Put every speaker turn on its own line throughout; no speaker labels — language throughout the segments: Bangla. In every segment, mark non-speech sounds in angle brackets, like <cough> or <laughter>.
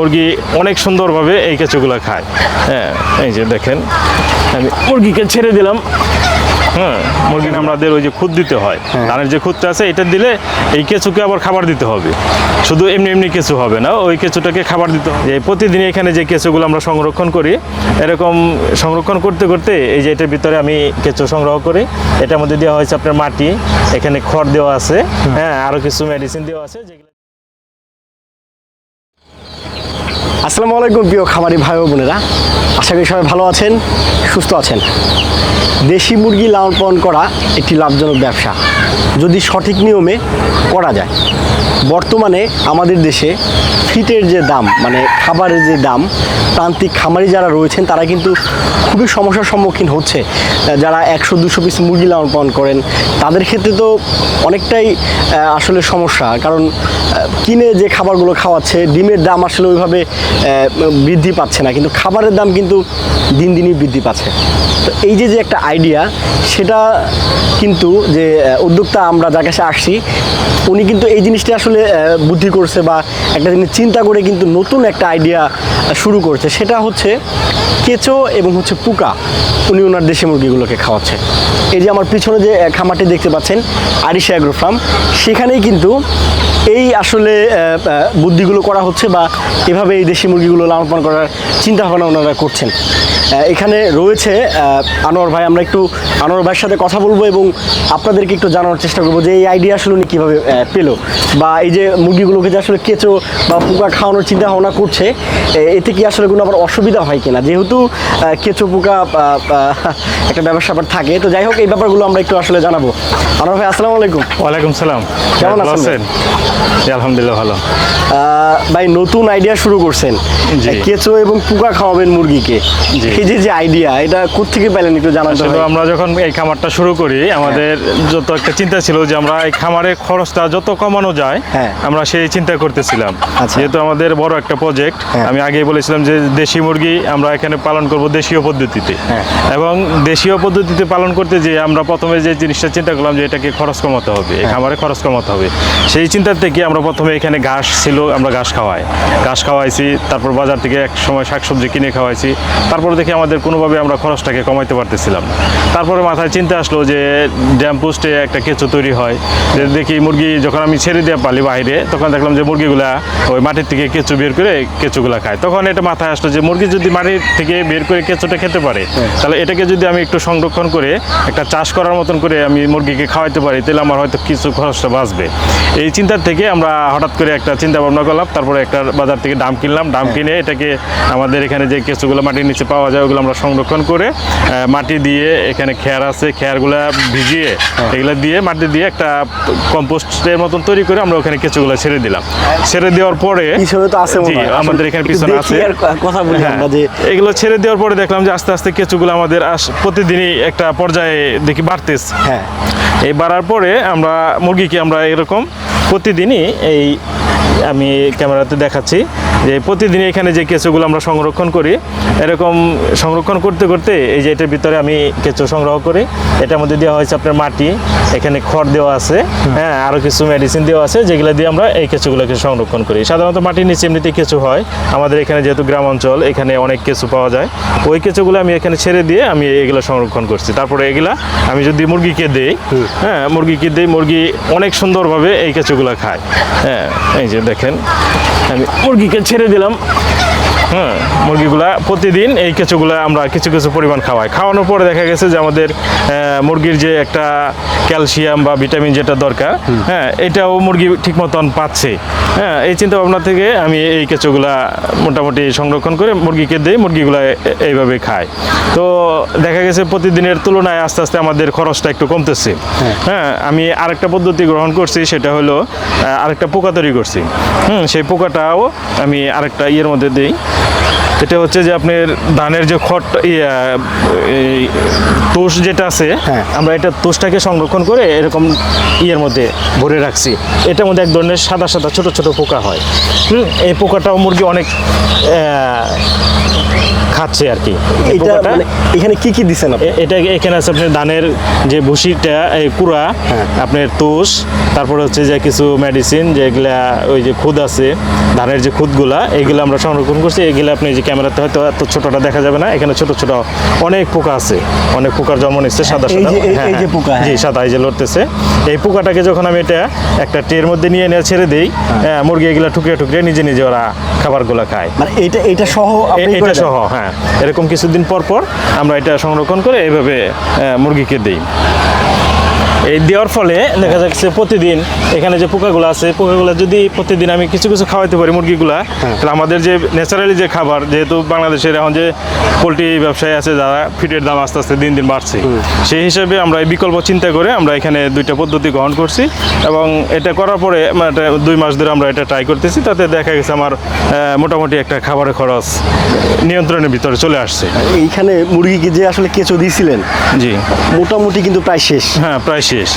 মুরগি অনেক সুন্দরভাবে এই কেঁচোগুলো খায়। হ্যাঁ এই যে দেখেন আমি মুরগিকে ছেড়ে দিলাম। হ্যাঁ মুরগি আমাদের ওই যে খুদ দিতে হয়। ধানের যে খুদটা আছে এটা দিলে এই কেঁচুকে আবার খাবার দিতে হবে। শুধু এমনি এমনি কেঁচু হবে না ওই কেঁচুটাকে খাবার দিতে হবে। এই প্রতিদিন এখানে যে কেঁচুগুলো আমরা সংরক্ষণ করি এরকম সংরক্ষণ করতে করতে এই যে এটার ভিতরে আমি কেঁচু সংগ্রহ করি। এটার মধ্যে দেওয়া হয়েছে আপনার মাটি এখানে খড় দেওয়া আছে। হ্যাঁ। আরও কিছু মেডিসিন দেওয়া আছে যেগুলো
আসসালামু আলাইকুম প্রিয় খামারি ভাই বোনেরা। আশা করি সবাই ভালো আছেন, সুস্থ আছেন। দেশি মুরগি লালন পালন করা একটি লাভজনক ব্যবসা। যদি সঠিক নিয়মে করা যায় বর্তমানে আমাদের দেশে ফিটের যে দাম মানে খাবারের যে দাম, প্রান্তিক খামারি যারা রয়েছেন, তারা কিন্তু খুবই সমস্যার সম্মুখীন হচ্ছে। যারা একশো, দুশো পিস মুরগি লালন পালন করেন, তাদের ক্ষেত্রে তো অনেকটাই আসলে সমস্যা। কারণ কিনে যে খাবারগুলো খাওয়াচ্ছে, ডিমের দাম আসলে ওইভাবে বৃদ্ধি পাচ্ছে না। কিন্তু খাবারের দাম কিন্তু দিন দিনই বৃদ্ধি পাচ্ছে। তো এই যে যে একটা আইডিয়া সেটা কিন্তু যে উদ্যোক্তা আমরা যার কাছে আসছি, উনি কিন্তু এই জিনিসটা আসলে বুদ্ধি করছে বা একটা জিনিস চিন্তা করে কিন্তু নতুন একটা আইডিয়া শুরু করছে। সেটা হচ্ছে কেঁচো এবং হচ্ছে পুকা। উনি ওনার দেশি মুরগিগুলোকে খাওয়াচ্ছে। এই যে, আমার পিছনে যে খামারটি দেখতে পাচ্ছেন, আরিশা অ্যাগ্রো ফার্ম, সেখানেই কিন্তু এই আসলে বুদ্ধিগুলো করা হচ্ছে বা এভাবে এই দেশি মুরগিগুলো লালন পালন করার চিন্তা ভাবনা ওনারা করছেন। এখানে রয়েছে আনোয়ার ভাই আমরা একটু আনোয়ার ভাইয়ের সাথে কথা বলব এবং আপনাদেরকে একটু জানানোর চেষ্টা করব যে এই আইডিয়া আসলে উনি কীভাবে পেল বা এই যে মুরগিগুলোকে যে আসলে কেঁচো বা পোকা খাওয়ানোর চিন্তা ভাবনা করছে এতে কি আসলে কোনো আবার অসুবিধা হয় কিনা? যেহেতু কেঁচো পোকা একটা ব্যাপার স্যাপার থাকে তো যাই হোক এই ব্যাপারগুলো আমরা একটু আসলে জানাব। আনোয়ার ভাই আসসালামু আলাইকুম।
ওয়ালাইকুম সালাম।
কেমন আছেন?
আলহামদুলিল্লাহ ভালো।
ভাই নতুন আইডিয়া শুরু করছেন। কেঁচো এবং পোকা খাওয়াবেন মুরগিকে।
জি।
এই যে যে আইডিয়া এটা কোথেকে পেলেন একটু জানাতে
আসলে আমরা যখন এই খামারটা শুরু করি আমাদের যত একটা চিন্তা ছিল যে আমরা এই খামারের খরচটা যত কমানো যায়
হ্যাঁ।
আমরা সেই চিন্তা করতেছিলাম
আচ্ছা।
যেহেতু আমাদের বড় একটা প্রজেক্ট
হ্যাঁ।
আমি আগেই বলেছিলাম যে দেশি মুরগি আমরা এখানে পালন করব দেশীয় পদ্ধতিতে
হ্যাঁ।
এবং দেশীয় পদ্ধতিতে পালন করতে যে আমরা প্রথমে যে জিনিসটা চিন্তা করলাম যে এটাকে খরচ কমাতে হবে
হ্যাঁ।
এই খামারে খরচ কমাতে হবে সেই চিন্তা থেকে আমরা প্রথমে এখানে ঘাস ছিল আমরা ঘাস খাওয়াই ঘাস খাওয়াইছি তারপর বাজার থেকে এক সময় শাকসবজি কিনে খাওয়াইছি তারপর দেখি আমাদের কোনোভাবে আমরা খরচটাকে কমাইতে পারতেছিলাম না। তারপরে মাথায় চিন্তা আসলো যে ড্যাম পোস্টে একটা কেঁচো তৈরি হয়। যে দেখি মুরগি যখন আমি ছেড়ে দিয়ে পালি বাইরে তখন দেখলাম যে মুরগিগুলা ওই মাটির থেকে কেঁচো বের করে কেঁচোগুলা খায়। তখন এটা মাথায় আসলো যে মুরগি যদি মাটির থেকে বের করে কেঁচোটা খেতে পারে তাহলে এটাকে যদি আমি একটু সংরক্ষণ করে একটা চাষ করার মতন করে আমি মুরগিকে খাওয়াইতে পারি তাহলে আমার হয়তো কিছু খরচটা বাঁচবে। এই চিন্তার থেকে আমরা হঠাৎ করে একটা চিন্তা ভাবনা করলাম। তারপরে একটা বাজার থেকে ডাম কিনলাম। ডাম কিনে এটাকে আমাদের এখানে যে কেঁচোগুলো মাটির নিচে পাওয়া যায় ওগুলো আমরা সংরক্ষণ করে মাটি দিয়ে এখানে খেয়ার আছে খেয়ারগুলা ভিজিয়ে এগুলো দিয়ে মাটি দিয়ে একটা কম্পোস্টের মতন তৈরি করে আমরা ওখানে কেঁচোগুলো ছেড়ে দিলাম। ছেড়ে দেওয়ার পরে
তো আছে
জি,
হয়।
আমাদের এখানে পিছনে আছে।
কথা বলি
হ্যাঁ,
আমরা যে
এগুলো ছেড়ে দেওয়ার পরে দেখলাম যে আস্তে আস্তে কেঁচোগুলো আমাদের প্রতিদিনই একটা পর্যায়ে দেখি বাড়তেছে।
হ্যাঁ।
এই বাড়ার পরে আমরা মুরগিকে আমরা এরকম প্রতিদিনই এই আমি ক্যামেরাতে দেখাচ্ছি যে প্রতিদিনই এখানে যে কেঁচোগুলো আমরা সংরক্ষণ করি এরকম সংরক্ষণ করতে করতে এই যে এটার ভিতরে আমি কেঁচো সংগ্রহ করি। এটার মধ্যে দেওয়া হয়েছে আপনার মাটি এখানে খড় দেওয়া আছে হ্যাঁ আরও কিছু মেডিসিন দেওয়া আছে যেগুলো দিয়ে আমরা এই কেঁচোগুলোকে সংরক্ষণ করি। সাধারণত মাটির নিচে এমনিতে কেঁচো হয়। আমাদের এখানে যেহেতু গ্রাম অঞ্চল এখানে অনেক কেঁচো পাওয়া যায়। ওই কেঁচোগুলো আমি এখানে ছেড়ে দিয়ে আমি এগুলো সংরক্ষণ করছি। তারপরে এগুলা আমি যদি মুরগিকে দেই হ্যাঁ মুরগিকে দিই মুরগি অনেক সুন্দরভাবে এই কেঁচোগুলো খায়। হ্যাঁ এই যে দেখেন। আমি মুরগিকে ছেড়ে দিলাম। হ্যাঁ মুরগিগুলা প্রতিদিন এই কেঁচোগুলা আমরা কিছু কিছু পরিমাণ খাওয়াই। খাওয়ানোর পরে দেখা গেছে যে আমাদের মুরগির যে একটা ক্যালসিয়াম বা ভিটামিন যেটা দরকার হ্যাঁ এটাও মুরগি ঠিক মতন পাচ্ছে। হ্যাঁ এই চিন্তা ভাবনা থেকে আমি এই কেঁচোগুলা মোটামুটি সংরক্ষণ করে মুরগিকে দিই মুরগিগুলা এইভাবে খায় তো দেখা গেছে প্রতিদিনের তুলনায় আস্তে আস্তে আমাদের খরচটা একটু কমতেছে। হ্যাঁ। আমি আরেকটা পদ্ধতি গ্রহণ করছি সেটা হলো আরেকটা পোকা তৈরি করছি। হুম সেই পোকাটাও আমি আরেকটা ইয়ের মধ্যে দিই। এটা হচ্ছে যে আপনার ধানের যে খট তোষ যেটা আছে
হ্যাঁ।
আমরা এটা তোষটাকে সংরক্ষণ করে এরকম ইয়ের মধ্যে ভরে রাখছি। এটার মধ্যে এক ধরনের সাদা সাদা ছোট ছোট পোকা হয়। এই পোকাটাও মুরগি অনেক খাচ্ছে আর কি।
এটা মানে এখানে কি কি দিছেন আপনি?
এটা এখানে আছে আপনার ধানের যে ভুসিটা এই কুড়া
হ্যাঁ।
আপনার তোষ তারপরে হচ্ছে যে কিছু মেডিসিন যেগুলা ওই যে খুদ আছে ধানের যে খুদগুলা এইগুলো আমরা সংরক্ষণ করছি। এগুলো আপনি যে ক্যামেরাতে হয়তো এত ছোটটা দেখা যাবে না। এখানে ছোট ছোট অনেক পোকা আছে। অনেক পোকার জন্ম নিচ্ছে সাদা সাদা। হ্যাঁ, হ্যাঁ। জি
হ্যাঁ।
সাদা এই যে লড়তেছে। এই পোকাটাকে যখন আমি এটা একটা ট্রের মধ্যে নিয়ে নিয়ে ছেড়ে দিই হ্যাঁ, মুরগি এগুলা ঠুকরে ঠুকরে নিজে নিজে ওরা খাবারগুলো খায়।
মানে এটা এটা সহ
এটা সহ হ্যাঁ। এরকম কিছুদিন পর পর আমরা এটা সংরক্ষণ করে এভাবে মুরগিকে দিই। এই দেওয়ার ফলে দেখা যাচ্ছে প্রতিদিন এখানে যে পোকাগুলো আছে পোকাগুলো যদি প্রতিদিন আমি কিছু কিছু খাওয়াতে পারি মুরগিগুলা তাহলে আমাদের যে ন্যাচারালি যে খাবার যেহেতু বাংলাদেশের এখন যে পোলট্রি ব্যবসায়ী আছে যারা ফিটের দাম আস্তে আস্তে দিন দিন বাড়ছে সেই হিসাবে আমরা এই বিকল্প চিন্তা করে আমরা এখানে দুইটা পদ্ধতি গ্রহণ করছি এবং এটা করার পরে দুই মাস ধরে আমরা এটা ট্রাই করতেছি তাতে দেখা গেছে আমার মোটামুটি একটা খাবারের খরচ নিয়ন্ত্রণের ভিতরে চলে আসছে।
এইখানে মুরগিকে যে আসলে কেঁচো দিয়েছিলেন?
জি।
মোটামুটি কিন্তু প্রায় শেষ।
হ্যাঁ প্রায় শেষ।
শেষ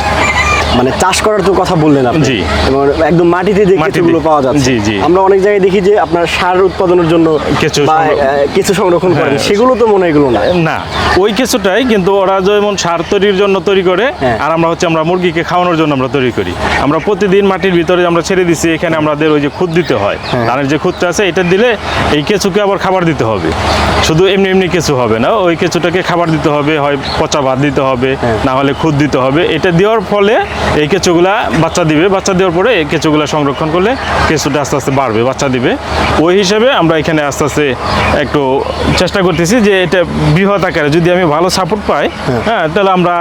মানে চাষ করার তো কথা বললেন আপনি
জি।
এবং একদম মাটিতে যে। কেঁচোগুলো পাওয়া যাচ্ছে
জি, জি।
আমরা অনেক জায়গায় দেখি যে আপনার সার উৎপাদনের জন্য
কেঁচো
বা,
সংরক্ষণ-
আহ, কেঁচো সংরক্ষণ করেন
হ্যাঁ।
সেগুলো তো মনে হয় এগুলো না
না ওই কিছুটাই কিন্তু ওরা যেমন সার তৈরির জন্য তৈরি করে
হ্যাঁ।
আর আমরা হচ্ছে আমরা মুরগিকে খাওয়ানোর জন্য আমরা তৈরি করি আমরা প্রতিদিন মাটির ভিতরে আমরা ছেড়ে দিচ্ছি এখানে আমাদের ওই যে খুদ দিতে হয়
হ্যাঁ।
ধানের যে খুদটা আছে এটা দিলে এই কেঁচুকে আবার খাবার দিতে হবে শুধু এমনি এমনি কেঁচু হবে না ওই কেঁচুটাকে খাবার দিতে হবে হয় পচা ভাত দিতে হবে। না হলে খুদ দিতে হবে এটা দেওয়ার ফলে এই কেঁচুগুলা বাচ্চা দিবে। বাচ্চা দেওয়ার পরে এই কেঁচুগুলা সংরক্ষণ করলে কেঁচুটা আস্তে আস্তে বাড়বে বাচ্চা দিবে। ওই হিসাবে আমরা এখানে আস্তে আস্তে একটু চেষ্টা করতেছি যে এটা বৃহৎ আকারে যদি আমি ভালো সাপোর্ট পাই হ্যাঁ। তাহলে আমরা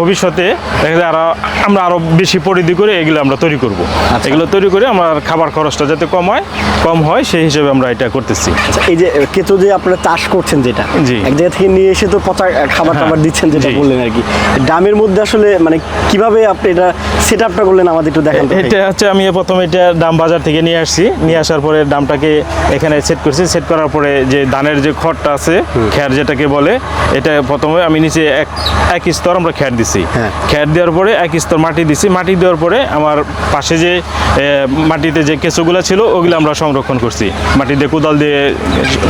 ভবিষ্যতে দেখা যায় আরও আমরা আরও বেশি পরিধি করে এগুলো আমরা তৈরি করব।
আচ্ছা।
এগুলো তৈরি করে আমার খাবার খরচটা যাতে কম হয় কম হয় সেই হিসেবে আমরা এটা করতেছি।
আচ্ছা, এই যে কেঁচো যে আপনারা চাষ করছেন যেটা
জি।
এক জায়গা থেকে নিয়ে এসে তো পচা খাবার টাবার দিচ্ছেন যেটা। বললেন আর কি। ডামের মধ্যে আসলে মানে কীভাবে আপনি এটা সেট আপটা করলেন আমাদের একটু দেখান।
এটা হচ্ছে আমি প্রথমে এটা দাম বাজার থেকে নিয়ে আসছি। নিয়ে আসার পরে দামটাকে এখানে সেট করছি। সেট করার পরে যে ধানের যে খড়টা আছে খ্যার যেটাকে বলে এটা প্রথমে আমি নিচে এক এক স্তর আমরা খ্যার দিছি।
হ্যাঁ।
খ্যার দেওয়ার পরে এক স্তর মাটি দিছি। মাটি দেওয়ার পরে আমার পাশে যে মাটিতে যে কেঁচোগুলো ছিল ওগুলো আমরা সংরক্ষণ করছি। মাটি দিয়ে কোদাল দিয়ে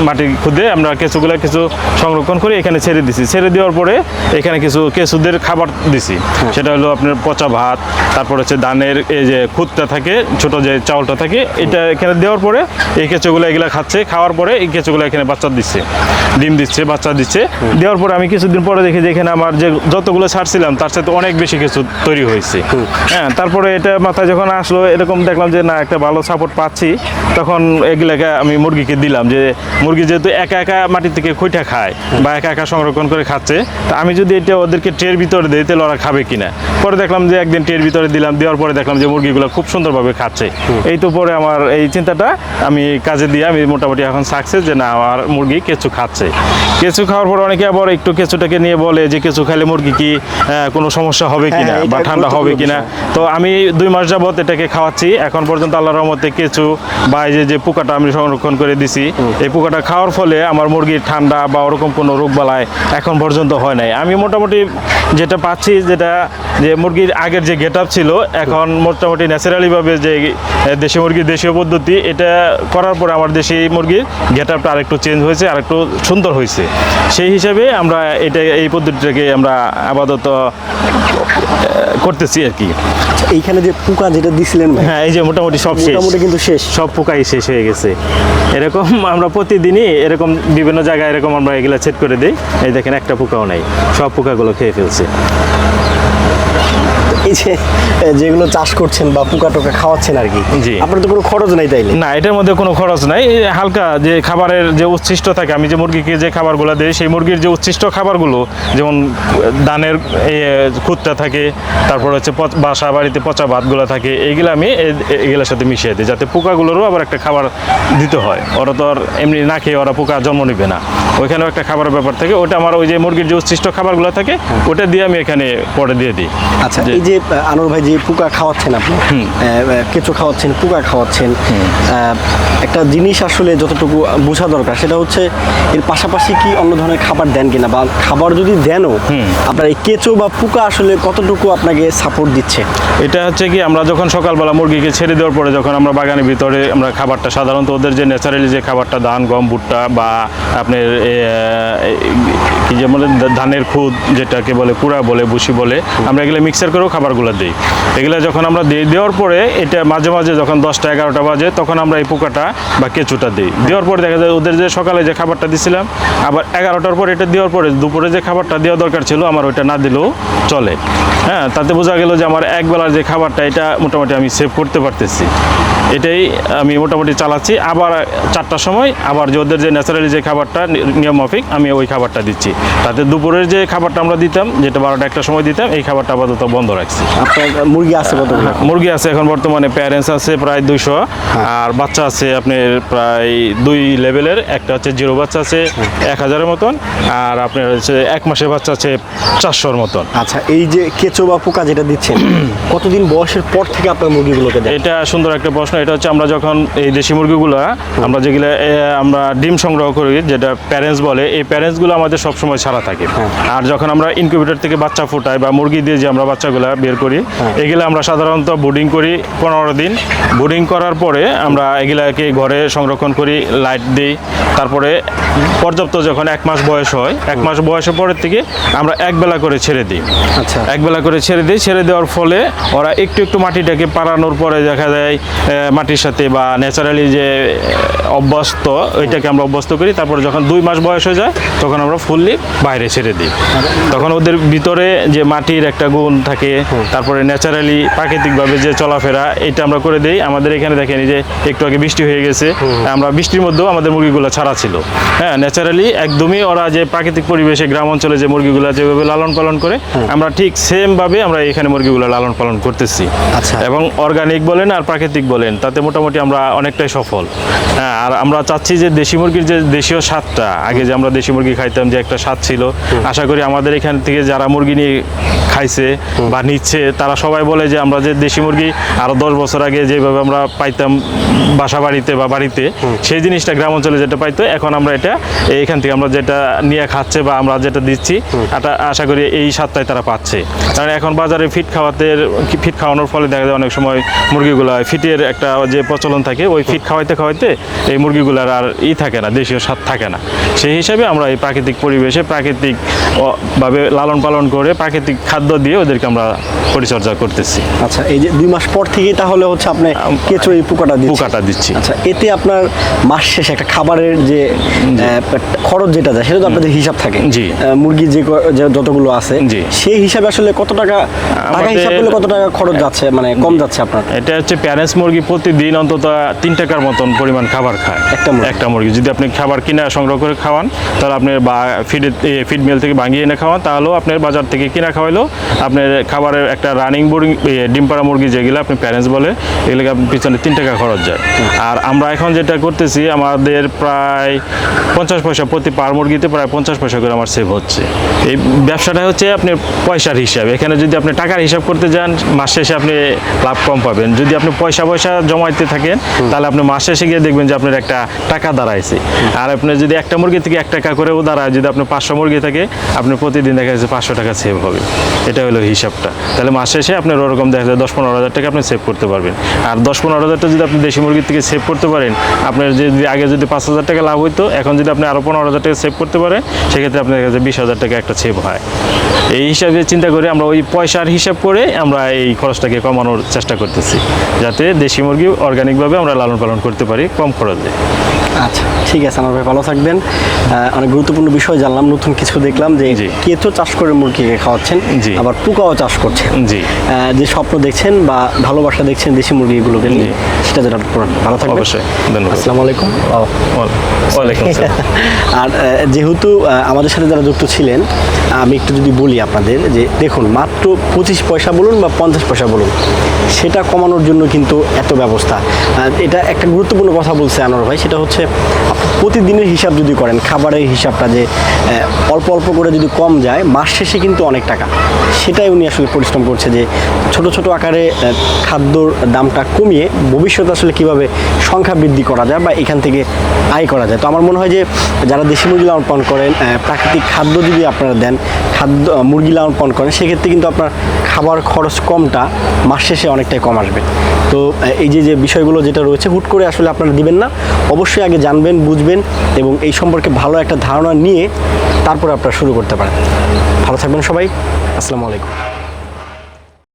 মাটি খুদে আমরা কেঁচোগুলো কিছু সংরক্ষণ করে এখানে ছেড়ে দিছি। ছেড়ে দেওয়ার পরে এখানে কিছু কেঁচুদের খাবার দিছি। সেটা হলো আপনার পচা ভাত তারপর হচ্ছে ধানের এই যে খুদটা থাকে, ছোট যে চাউলটা থাকে, এটা এখানে দেওয়ার পরে এই কেঁচোগুলো এগুলা খাচ্ছে, খাওয়ার পরে এই কেঁচোগুলো এখানে বাচ্চা দিচ্ছে, ডিম দিচ্ছে, বাচ্চা দিচ্ছে। দেওয়ার পরে আমি কিছুদিন পরে দেখি যে এখানে আমার যে যতগুলো ছাড়ছিলাম তার সাথে অনেক বেশি কিছু তৈরি হয়েছে। হ্যাঁ তারপরে এটা মাথায় যখন আসলো, এরকম দেখলাম যে না, একটা ভালো সাপোর্ট পাচ্ছি, তখন এগুলাকে আমি মুরগিকে দিলাম যে, মুরগি যেহেতু একা একা মাটি থেকে খুঁটা খায় বা একা একা সংরক্ষণ করে খাচ্ছে, তা আমি যদি এটা ওদেরকে ট্রের ভিতরে দিই, তাহলে ওরা খাবে কিনা? পরে দেখলাম যে একদিন ট্রের ভিতরে দিলাম দেওয়ার পরে দেখলাম যে মুরগিগুলো খুব সুন্দরভাবে খাচ্ছে। এই তো পরে আমার এই চিন্তাটা আমি কাজে দিয়ে আমি মোটামুটি এখন সাকসেস যে না আমার মুরগি কেঁচু খাচ্ছে। কেঁচু খাওয়ার পর অনেকে আবার একটু কেঁচুটাকে নিয়ে বলে যে কেঁচু খাইলে মুরগি কি কোনো সমস্যা হবে
হ্যাঁ,
কিনা বা ঠান্ডা হবে কিনা? তো আমি দুই মাস যাবত এটাকে খাওয়াচ্ছি। এখন পর্যন্ত আল্লাহর রহমতে কেঁচু বা এই যে যে পোকাটা আমি সংরক্ষণ করে দিছি এই পোকাটা খাওয়ার ফলে আমার মুরগির ঠান্ডা বা ওরকম কোনো রোগ বালায় এখন পর্যন্ত হয় নাই। আমি মোটামুটি যেটা পাচ্ছি যেটা যে মুরগির আগের যে গেট ছিল এখন মোটামুটি ন্যাচারালিভাবে যে দেশি মুরগির দেশীয় পদ্ধতি এটা করার পরে আমার দেশি মুরগির গেট আপটা আরেকটু চেঞ্জ হয়েছে আরেকটু সুন্দর হয়েছে। সেই হিসাবে আমরা এটা এই পদ্ধতিটাকে আমরা আপাতত করতেছি আর কি।
আচ্ছা, এইখানে যে পোকা যেটা দিছিলেন
হ্যাঁ এই যে মোটামুটি সব শেষ।
মোটামুটি কিন্তু শেষ।
সব পোকাই শেষ হয়ে গেছে। এরকম আমরা প্রতিদিনই এরকম বিভিন্ন জায়গায় এরকম আমরা এগুলা সেট করে দিই। এই দেখেন একটা পোকাও নাই সব পোকাগুলো খেয়ে ফেলছে।
যে যেগুলো চাষ করছেন বা পোকা টোকা খাওয়াচ্ছেন আর কি
জি।
আপনার তো কোনো খরচ নাই তাইলে?
না এটার মধ্যে কোনো খরচ নাই। হালকা যে খাবারের যে উচ্ছিষ্ট থাকে আমি যে মুরগিকে যে খাবারগুলো দিই সেই মুরগির যে উচ্ছিষ্ট খাবারগুলো যেমন দানের খুদটা থাকে তারপর হচ্ছে বাসা বাড়িতে পচা ভাতগুলো থাকে এইগুলো আমি এগুলোর সাথে মিশিয়ে দিই যাতে পোকাগুলোরও আবার একটা খাবার দিতে হয়। ওরা তো আর এমনি না খেয়ে ওরা পোকা জন্ম নেবে না। ওইখানেও একটা খাবারের ব্যাপার থাকে ওটা আমার ওই যে মুরগির যে উচ্ছিষ্ট খাবারগুলো থাকে ওটা দিয়ে আমি এখানে পরে দিয়ে দিই।
আচ্ছা এই যে আহ, আনোয়ার ভাই যে পোকা খাওয়াচ্ছেন আপনি কেঁচো খাওয়াচ্ছেন পোকা খাওয়াচ্ছেন একটা জিনিস আসলে যতটুকু বোঝা দরকার সেটা হচ্ছে এর পাশাপাশি কি অন্য ধরনের খাবার দেন কিনা বা খাবার যদি দেনও আপনার এই কেঁচো বা পোকা আসলে কতটুকু আপনাকে সাপোর্ট দিচ্ছে?
এটা হচ্ছে কি আমরা যখন সকালবেলা মুরগিকে ছেড়ে দেওয়ার পরে যখন আমরা বাগানের ভিতরে আমরা খাবারটা সাধারণত ওদের যে ন্যাচারালি যে খাবারটা ধান গম ভুট্টা বা আপনার কি যে বলে ধানের খুদ যেটাকে বলে কুড়া বলে বুসি বলে আমরা এগুলো মিক্সার করেও খাবারগুলো দিই। এগুলো যখন আমরা দিয়ে দেওয়ার পরে এটা মাঝে মাঝে যখন দশটা এগারোটা বাজে, তখন আমরা এই পোকাটা বা কেঁচুটা দিই। দেওয়ার পরে দেখা যায় ওদের যে সকালে যে খাবারটা দিছিলাম, আবার এগারোটার পর এটা দেওয়ার পরে দুপুরে যে খাবারটা দেওয়া দরকার ছিল, আমার ওইটা না দিলেও চলে। হ্যাঁ তাতে বোঝা গেল যে আমার একবেলার যে খাবারটা, এটা মোটামুটি আমি সেভ করতে পারতেছি। এটাই আমি মোটামুটি চালাচ্ছি। আবার চারটার সময় আবার যে ওদের যে ন্যাচারালি যে খাবারটা নিয়ম মাফিক আমি ওই খাবারটা দিচ্ছি। তাতে দুপুরের যে খাবারটা আমরা দিতাম যেটা বারোটা একটা সময় দিতাম এই খাবারটা আপাতত বন্ধ রাখছি।
আপনার মুরগি আছে
মুরগি আছে এখন বর্তমানে প্যারেন্টস আছে প্রায় দুইশো। আর বাচ্চা আছে আপনার প্রায় দুই লেভেলের একটা হচ্ছে জিরো বাচ্চা আছে এক হাজারের মতন আর আপনার হচ্ছে এক মাসের বাচ্চা আছে চারশোর মতন।
আচ্ছা এই যে কেঁচো বা পোকা যেটা দিচ্ছেন <clears throat> কতদিন বয়সের পর থেকে আপনার মুরগিগুলোকে
এটা সুন্দর একটা প্রশ্ন। এটা হচ্ছে আমরা যখন এই দেশি মুরগিগুলো আমরা যেগুলো আমরা ডিম সংগ্রহ করি যেটা প্যারেন্টস বলে এই প্যারেন্টসগুলো আমাদের সবসময় ছাড়া থাকে। আর যখন আমরা ইনকিউবেটর থেকে বাচ্চা ফোটাই বা মুরগি দিয়ে যে আমরা বাচ্চাগুলো বের করি এগুলো আমরা সাধারণত বোর্ডিং করি পনেরো দিন। বোর্ডিং করার পরে আমরা এগুলাকে ঘরে সংরক্ষণ করি লাইট দিই। তারপরে পর্যাপ্ত যখন এক মাস বয়স হয় এক মাস বয়সের পরের থেকে আমরা একবেলা করে ছেড়ে দিই।
আচ্ছা।
একবেলা করে ছেড়ে দিই ছেড়ে দেওয়ার ফলে ওরা একটু একটু মাটিটাকে পাড়ানোর পরে দেখা যায় মাটির সাথে বা ন্যাচারালি যে অভ্যস্ত ওইটাকে আমরা অভ্যস্ত করি। তারপরে যখন দুই মাস বয়স হয়ে যায় তখন আমরা ফুললি বাইরে ছেড়ে দিই। তখন ওদের ভিতরে যে মাটির একটা গুণ থাকে তারপরে ন্যাচারালি প্রাকৃতিকভাবে যে চলাফেরা এটা আমরা করে দিই। আমাদের এখানে দেখেন যে একটু আগে বৃষ্টি হয়ে গেছে আমরা বৃষ্টির মধ্যেও আমাদের মুরগিগুলো ছাড়া ছিল। হ্যাঁ ন্যাচারালি একদমই ওরা যে প্রাকৃতিক পরিবেশে গ্রাম অঞ্চলে যে মুরগিগুলো যেভাবে লালন পালন করে আমরা ঠিক সেম ভাবে আমরা এখানে মুরগিগুলো লালন পালন করতেছি।
আচ্ছা।
এবং অর্গানিক বলেন আর প্রাকৃতিক বলেন তাতে মোটামুটি আমরা অনেকটাই সফল। হ্যাঁ আর আমরা চাচ্ছি যে দেশি মুরগির যে দেশীয় স্বাদটা আগে যে আমরা দেশি মুরগি খাইতাম যে একটা স্বাদ ছিল আশা করি আমাদের এখান থেকে যারা মুরগি নিয়ে খাইছে বা নিচ্ছে তারা সবাই বলে যে আমরা যে দেশি মুরগি আরও দশ বছর আগে যেভাবে আমরা পাইতাম বাসা বাড়িতে বা বাড়িতে সেই জিনিসটা গ্রাম অঞ্চলে যেটা পাইতো এখন আমরা এটা এখান থেকে আমরা যেটা নিয়ে খাচ্ছে বা আমরা যেটা দিচ্ছি এটা আশা করি এই স্বাদটাই তারা পাচ্ছে। কারণ এখন বাজারে ফিট খাওয়াতে ফিট খাওয়ানোর ফলে দেখা যায় অনেক সময় মুরগিগুলো ফিটের একটা যে প্রচলন থাকে ওই ফিট খাওয়াইতে খাওয়াইতে এই মুরগিগুলোর আর ই থাকে না দেশীয় স্বাদ থাকে না। সেই হিসাবে আমরা এই প্রাকৃতিক পরিবেশে প্রাকৃতিক ভাবে লালন পালন করে প্রাকৃতিক খাদ্য দিয়ে ওদেরকে আমরা পরিচর্যা করতেছি।
আচ্ছা এই যে দুই মাস পর থেকে তাহলে হচ্ছে আপনি কেঁচো এই পোকাটা
পোকাটা দিচ্ছি।
আচ্ছা এতে আপনার মাস শেষে একটা খাবারের যে খরচ যেটা যায় সেটা তো আপনাদের হিসাব থাকে।
জি।
মুরগি যে যতগুলো আছে
জি।
সেই হিসাবে আসলে কত টাকা টাকা হিসাব করলে কত টাকা খরচ যাচ্ছে মানে কম যাচ্ছে আপনার?
এটা হচ্ছে প্যারেন্টস মুরগি প্রতিদিন অন্তত তিন টাকার মতন পরিমাণ খাবার খায়।
একটা
একটা মুরগি। যদি আপনি খাবার কিনে সংগ্রহ করে খাওয়ান তাহলে আপনি বা ফিড ফিড মিল থেকে ভাঙিয়ে এনে খাওয়ান তাহলেও আপনার বাজার থেকে কিনা খাওয়াইলেও আপনার খাবারের একটা রানিং বোর্ডিং ডিম পাড়া মুরগি যেগুলো আপনি প্যারেন্টস বলে এগুলোকে আপনি পিছনে তিন টাকা খরচ যায়। আর আমরা এখন যেটা করতেছি আমাদের প্রায় পঞ্চাশ পয়সা প্রতি পার মুরগিতে প্রায় পঞ্চাশ পয়সা করে আমার সেভ হচ্ছে। এই ব্যবসাটা হচ্ছে আপনি পয়সার হিসাব। এখানে যদি আপনি টাকার হিসাব করতে যান মাস শেষে আপনি লাভ কম পাবেন। যদি আপনি পয়সা পয়সা জমাইতে থাকেন তাহলে আপনি মাস শেষে গিয়ে দেখবেন যে আপনার একটা টাকা দাঁড়াইছে। আর আপনি যদি একটা মুরগি থেকে এক টাকা করেও দাঁড়ায় যদি আপনি পাঁচশো মুরগি থাকে আপনি প্রতিদিন দেখা যাচ্ছে পাঁচশো টাকা সেভ হবে। এটা হলো হিসাবটা। তাহলে মাস শেষে আপনার ওরকম দেখা যায় দশ পনেরো হাজার টাকা আপনি সেভ করতে পারবেন। আর দশ পনেরো হাজার টাকা যদি আপনি দেশি মুরগির থেকে সেভ করতে পারেন আপনার যদি আগে যদি পাঁচ হাজার টাকা লাভ হইতো এখন যদি আপনি আরও পনেরো হাজার টাকা সেভ করতে পারেন সেক্ষেত্রে আপনার কাছে বিশ হাজার টাকা একটা সেভ হয়। এই হিসাবে চিন্তা করে আমরা ওই পয়সার হিসাব করে আমরা এই খরচটাকে কমানোর চেষ্টা করতেছি যাতে দেশি মুরগি অর্গানিকভাবে আমরা লালন পালন করতে পারি কম খরচে।
আচ্ছা ঠিক আছে আমার ভাই ভালো থাকবেন। অনেক গুরুত্বপূর্ণ বিষয় জানলাম নতুন কিছু দেখলাম যে। কেঁচো চাষ করে মুরগিকে খাওয়াচ্ছেন
জি।
আবার পোকাও চাষ করছেন।
জি।
যে স্বপ্ন দেখছেন বা ভালোবাসা দেখছেন দেশি মুরগিগুলোকে নিয়ে সেটা যেটা ভালো থাকবেন
অবশ্যই ধন্যবাদ।
আসসালামু আলাইকুম।
ওয়ালাইকুম আসসালাম। <laughs>
আর যেহেতু আমাদের সাথে যারা যুক্ত ছিলেন আমি একটু যদি বলি আপনাদের যে দেখুন মাত্র পঁচিশ পয়সা বলুন বা পঞ্চাশ পয়সা বলুন সেটা কমানোর জন্য কিন্তু এত ব্যবস্থা। এটা একটা গুরুত্বপূর্ণ কথা বলছে আনোয়ার ভাই সেটা হচ্ছে আপনি প্রতিদিনের হিসাব যদি করেন, খাবারের হিসাবটা যে অল্প অল্প করে যদি কম যায়, মাস শেষে কিন্তু অনেক টাকা। সেটাই উনি আসলে পরিশ্রম করছে যে, ছোট ছোট আকারে খাদ্যর দামটা কমিয়ে ভবিষ্যতে আসলে কীভাবে সংখ্যা বৃদ্ধি করা যায় বা এখান থেকে আয় করা যায়। তো আমার মনে হয় যে, যারা দেশি মুরগি লালন পালন করেন প্রাকৃতিক খাদ্য যদি আপনারা দেন, খাদ্য মুরগি লালন পালন করেন, সেক্ষেত্রে কিন্তু আপনার খাবার খরচ কমটা মাস শেষে অনেকটাই কম আসবে। তো এই যে যে বিষয়গুলো যেটা রয়েছে, হুট করে আসলে আপনারা দিবেন না। অবশ্যই আগে জানবেন, বুঝবেন এবং এই সম্পর্কে ভালো একটা ধারণা নিয়ে তারপর আপনারা শুরু করতে পারেন। ভালো থাকবেন সবাই। আসসালামু আলাইকুম।